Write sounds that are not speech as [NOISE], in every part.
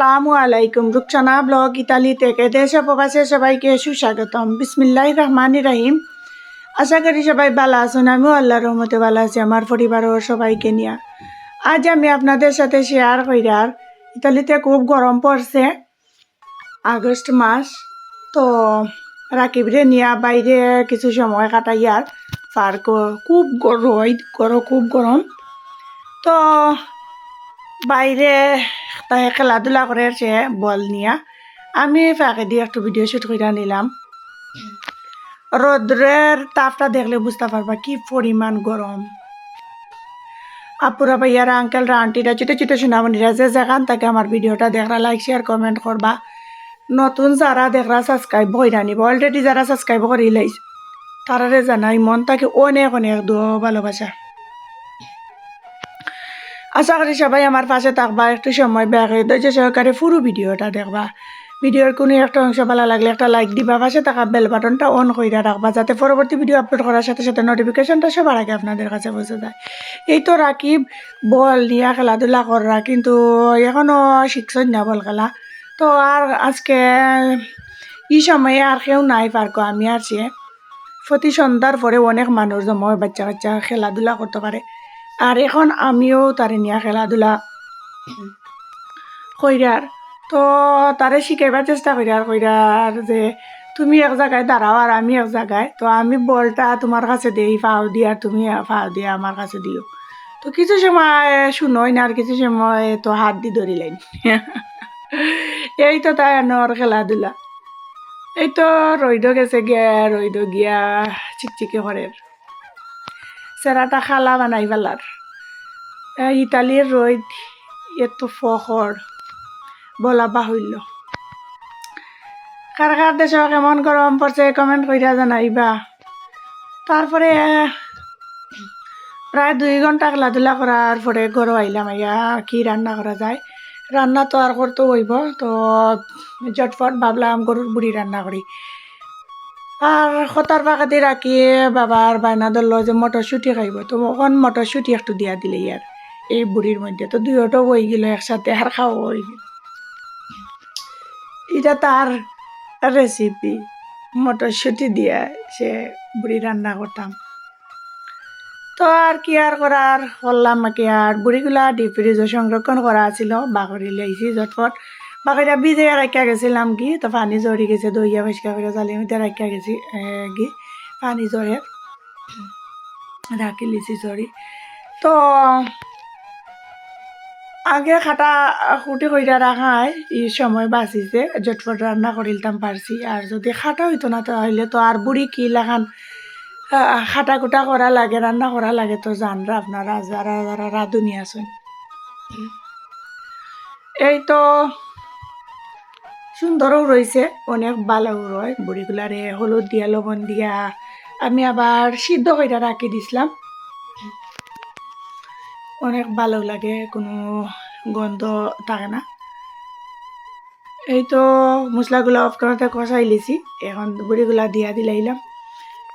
আসসালামু আলাইকুম। Rukhsana blog Italy থেকে দেশ প্রবাসে সবাইকে সুস্বাগতম। বিসমিল্লাহ রহমান রাহিম। আশা করি সবাই ভালো আছেন। আমিও আল্লাহর রহমতে ভালো আছি, আমার পরিবারও সবাইকে নিয়ে। আজ আমি আপনাদের সাথে শেয়ার কইরার ইতালিতে খুব গরম পড়ছে, আগস্ট মাস। তো রাকিবরে নিয়ে বাইরে কিছু সময় কাটাই কাটাইয়ার পার্ক খুব গরম খুব গরম। তো বাইরে তাই খেলাধুলা করে সে বল নিয়া। আমি ফাঁকে দিয়ে একটু ভিডিও শুট করে নিলাম। রোদ্রের তাপটা দেখলে বুঝতে পারবা কি পরিমাণ গরম। আপুরা ভাইয়ারা, আঙ্কেলরা, আন্টিরা, ছোটো ছোটো সোনামণিরা যে যেখান থেকে আমার ভিডিওটা দেখরা লাইক শেয়ার কমেন্ট করবা। নতুন যারা দেখরা সাবস্ক্রাইব হইরা নিব। অলরেডি যারা সাবস্ক্রাইব করে লাইছ তারারে জানাই মন তাকে অনেক অনেক দো ভালোবাসা। আশা করি সবাই আমার পাশে থাকবা। একটু সময় ব্যাগ ধৈর্য সহকারে পুরো ভিডিওটা দেখবা। ভিডিওর কোনো একটা অংশ ভালো লাগলে একটা লাইক দিবা। পাশে থাকা বেল বাটনটা অন করে রাখবা, যাতে পরবর্তী ভিডিও আপলোড করার সাথে সাথে নোটিফিকেশনটা সবার আগে আপনাদের কাছে পৌঁছে যায়। এই তো রাকিব, বল নিয়ে খেলাধুলা কররা, কিন্তু এখনও শিখছেন না বল খেলা। তো আর আজকে ই সময়ে আর কেউ নাই, পার্ক, আমি আর সে প্রতি সন্ধ্যার পরে অনেক মানুষ জমা বাচ্চা কাচ্চা খেলাধুলা করতে পারে। আর এখন আমিও তারে নিয়ে খেলাধুলা কইরার তো তারে শিখাইবার চেষ্টা কইরার কইরার যে তুমি এক জায়গায় দাঁড়াও আর আমি এক জায়গায় তো আমি বলটা তোমার কাছে দিই ফাও দিয়ে আর তুমি ফাও দিয়ে আমার কাছে দিও। তো কিছু সময় শুনোই না, আর কিছু সময় তো হাত দিয়ে ধরিলেন [LAUGHS] এই তো তাই আনোর খেলাধুলা। এই তো রইদ গেছে গিয়া রইদ গিয়া, চিকচিকি করে সেরাটা খালা বানাই পেলার এই ইতালির রইদ এত ফখর বলা বাহুল্য কার কার দেশে কেমন গরম পড়ছে কমেন্ট কইরা জানাইবা তারপরে প্রায় দুই ঘণ্টা খেলাধুলা করার পরে ঘরও আইলাম আইয়া কি রান্না করা যায় রান্না তো আর করতে হইব তো জটফট ভাবলাম গরুর বুড়ি রান্না করি আর খতার পাকাতে রাখি বাবার বায়না ধরলো যে মটরশুঁটি খাইব। তো ওখান মটরশুঁটি একটু দিয়া দিলে ইয়ার এই বুড়ির মধ্যে তো দুইটা হয়ে গেল, একসাথে আর খাওয়া হয়ে গেল। এটা তার রেসিপি মটরশুঁটি দিয়ে সে বুড়ি রান্না করতাম তো আর কি আর করার করলাম কি আর বুড়িগুলা ডিপ ফ্রিজে সংরক্ষণ করা ছিল বাকরি লাইছি যটফট বাকরিটা ভিজে রাখিয়া গেছিলাম কি? তো পানি জড়ি গেছে দইয়া পরিষ্কার করে জালি মধ্যে রাখিয়া গেছি কি পানি জড়ে রাখি লিছি জড়ি তো আগে খাটা খুঁটি কইরা রাখায় ই সময় বাঁচিছে জটফট রান্না করিলতাম পারছি আর যদি খাটা হইতো না তাহলে তো আর বুড়ি কি লাখান আহ, খাটা কুটা করা লাগে রান্না করা লাগে তো জানরা আপনারা যারা যারা রাঁধুনি আছেন এই তো সুন্দরও রয়েছে, অনেক ভালো রয়। বুড়িগুলারে হলুদ দিয়া, লবণ দিয়া আমি আবার সিদ্ধ করে রাখি দিছিলাম। অনেক ভালো লাগে, কোনো গন্ধ থাকে না। এই তো মশলাগুলো অফ করতে কষাই লিছি, এখন বুড়িগুলা দিয়া দিলাইলাম।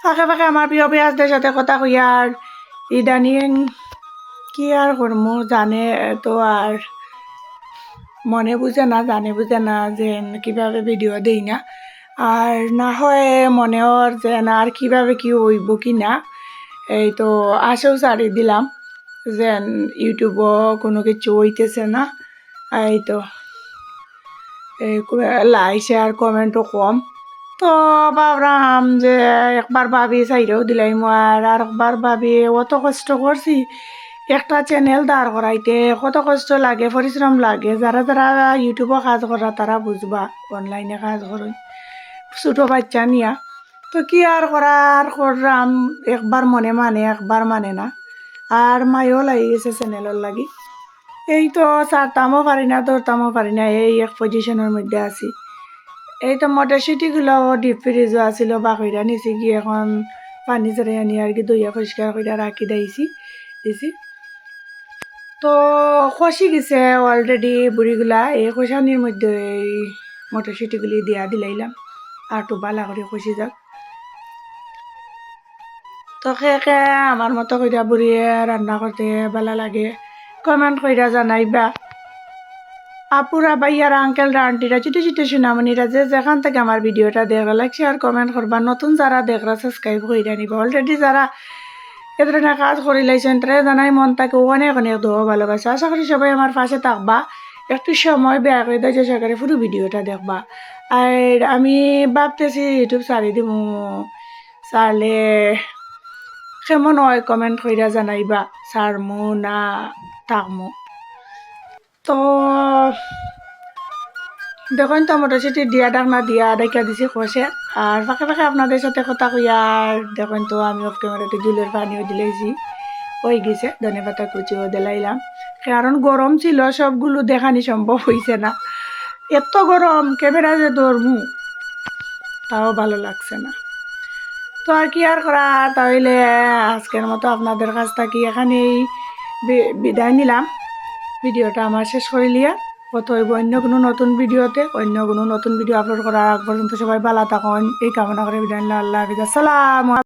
ফাঁকে ফাঁকে আমার প্রিয় পেঁয়াজদের সাথে কথা কই আর ইদানিং কি আর করব জানে তো আর মনে বুঝে না, জানে বুঝে না যে কীভাবে ভিডিও দেই না। আর না হয় মনে ওর যে না আর কীভাবে কি হইব কি না, এই তো আশেও সারি দিলাম যে ইউটিউবও কোনো কিছু হইতেছে না। এই তো লাই শেয়ার কমেন্টও কম। তো ভাবলাম যে একবার ভাবি চাইরেও দিলাম আর আর একবার ভাবি অত কষ্ট করছি একটা চ্যানেল দাঁড় করাইতে। কত কষ্ট লাগে পরিশ্রম লাগে। যারা যারা ইউটিউবে কাজ করা তারা বুঝবা অনলাইনে কাজ করুন ছোটো বাচ্চা নিয়া। তো কি আর করার করলাম একবার মনে মানে একবার মানে না। আর মায়ও লাগি গেছে চ্যানেলের লাগি। এই তো চারতামও পারি না ধরতামও পারি না, এই এক পজিশনের মধ্যে আছি। এই তো মটরশুটিগুলো ডিপ ফ্রিজও আছিল বাকইরা নিছি কি এখন পানি জড়াই আনি আর কি দইয়া পরিষ্কার করে রাখি দিয়েছি দিছি। তো খসি গেছে অলরেডি বুড়িগুলা। এই খসানির মধ্যে এই মটরশুটিগুলি দিয়া দিলাইলাম। আর একটু বালা করে খসি যাক। তো কে কে আমার মতো কইরা বুড়িয়ে রান্না করতে ভালো লাগে। কমেন্ট কইরা জানাইবা। আপুরা, ভাইয়ারা আঙ্কেলরা আন্টিরা ছোটো ছোটো সোনামণিরা যে যেখান থেকে আমার ভিডিওটা দেখবে লাইক শেয়ার কমেন্ট করবা। নতুন যারা দেখরা সাবস্ক্রাইব করে নিবা। অলরেডি যারা এ ধরনের কাজ করে লাইছেন জানাই মন তাকে অনেক অনেক দোয়া ভালোবাসা আশা করি সবাই আমার পাশে থাকবা। একটু সময় বেয়া করে দেয় করে পুরো ভিডিওটা দেখবা। আর আমি ভাবতেছি, ইউটিউব সারি দিব সারলে কেমন হয় কমেন্ট কইরা জানাইবা সারমু না থাকমু। তো দেখুন, টমেটো দিয়া ডাকনা দিয়া ডাইকা দিছি কষে আর ফাঁকে ফাঁকে আপনাদের সাথে কথা কইয়া আর দেখুন তো, আমি অফ ক্যামেরাতে জুলের পানিও দিলেছি হয়ে গেছে ধনে পাতা কুচিও দিলাইলাম কারণ গরম ছিল, সবগুলো দেখানি সম্ভব হয়েছে না। এত গরম ক্যামেরা যে ধরমু তাও ভালো লাগছে না। তো আর কি আর করা তাহলে আজকের মতো আপনাদের কাছ থেকে এখানেই বিদায় নিলাম। ভিডিওটা আমার শেষ করে লিয়া কত হইব? অন্য কোনো নতুন ভিডিওতে, অন্য কোনো নতুন ভিডিও আপলোড করার আগ পর্যন্ত সবাই ভালো থাকুন। এই কামনা করে বিদায় আল্লাহ হাফিজ। আসসালাম